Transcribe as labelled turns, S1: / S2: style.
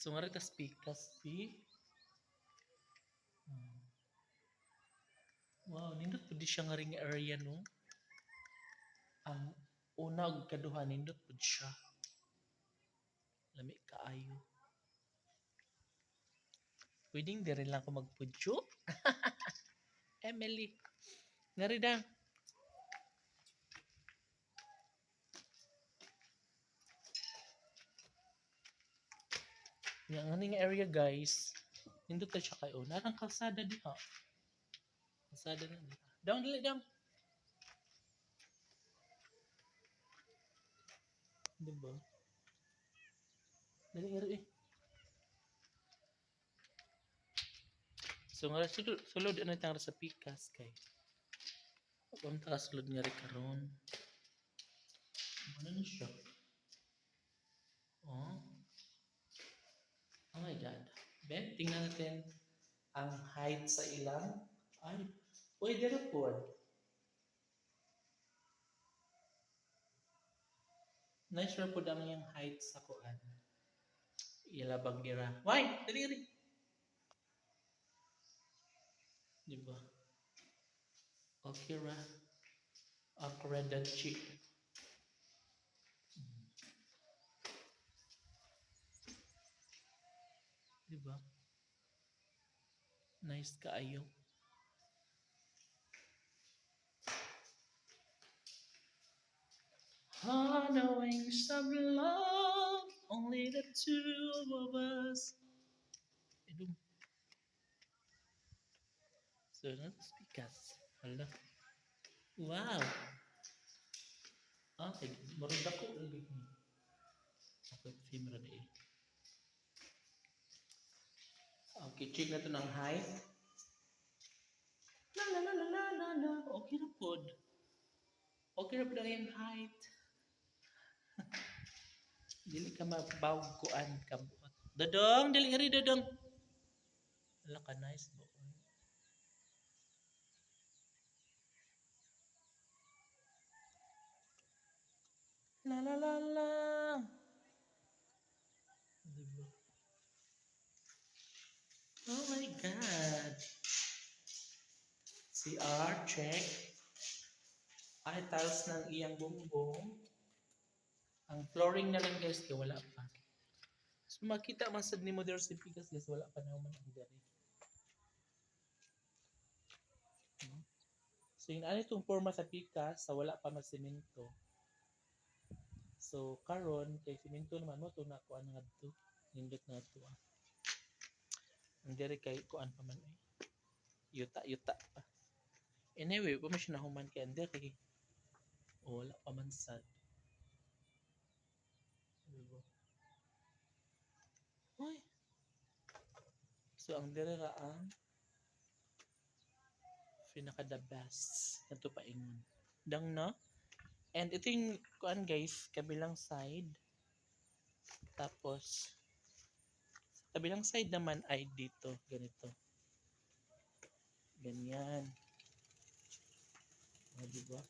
S1: So nga rin tas pikas pi. Hmm. Wow, nindot po di siya nga ring area no. Ang una ug kaduha nindot po siya. Lami kaayo. Pwedeng di rin lang ako magpudyo. Emily. Nga aning area guys, nindot na siya kayo. Narang kalsada di ha. Kalsada na di. Down dili down. Diba? Dali iri eh. So nga sulod, ano tang sa pikas kay. Kung ta sulod nga rin karon. Ano na siya? Oh. Oh my Ben, tingnan natin ang height sa ilang. Ay, pwede na po. Nice ra po ang yung height sa kuan. Ilabang gira. Why? Dali rin. Diba? Okay ra. Akredachi. Diba? Nice kaayo. On the wings of love, only the two of us. Idum. So, that's because. Hala. Wow. Ah, kay murag dako lagi ni. Okay, female na eh. Check na to ng height. La la la la la la la. Okay na pod. Okay na pod ang iyang height. dili ka mabawg kuan ka buot. Dodong, dili iri dodong. Wala ka nice bo. La la la la. Diba? Oh my God. CR, check. Ay, tiles ng iyang bumbong. Ang flooring na lang guys, kaya wala pa. So makita man sad ni mo there si guys, wala pa naman ang dere. Hmm. So yun, ano itong forma sa Pikas, sa wala pa masimento. So karon kay simento naman mo to na kuan nga to. Nindot na to. Ah. Ang dere kay kuan pa man eh. Yuta yuta pa. Anyway, pa siya nahuman kay ang dere kay oh, wala pa man sad. Diba? Uy. So ang dere ra ang pinaka the best. Ito pa ingon. Dang na. And ito yung kuan guys, kabilang side. Tapos kabilang side naman ay dito, ganito. Ganyan. O, diba?